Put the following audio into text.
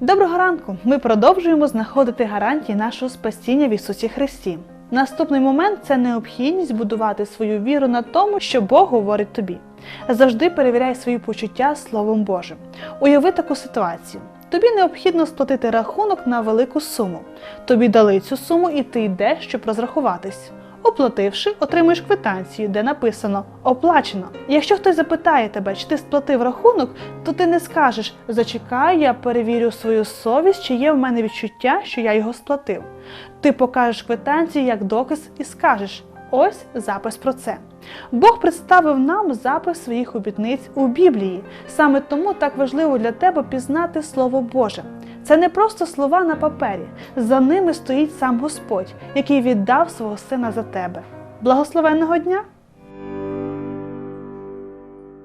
Доброго ранку! Ми продовжуємо знаходити гарантії нашого спасіння в Ісусі Христі. Наступний момент це необхідність будувати свою віру на тому, що Бог говорить тобі. Завжди перевіряй свої почуття Словом Божим. Уяви таку ситуацію. Тобі необхідно сплатити рахунок на велику суму. Тобі дали цю суму, і ти йдеш, щоб розрахуватись. Оплативши, отримуєш квитанцію, де написано оплачено. Якщо хтось запитає тебе, чи ти сплатив рахунок, то ти не скажеш Зачекай, я перевірю свою совість, чи є в мене відчуття, що я його сплатив. Ти покажеш квитанцію як доказ і скажеш ось запис про це. Бог представив нам запис своїх обітниць у Біблії. Саме тому так важливо для тебе пізнати Слово Боже. Це не просто слова на папері, за ними стоїть сам Господь, який віддав свого сина за тебе. Благословенного дня!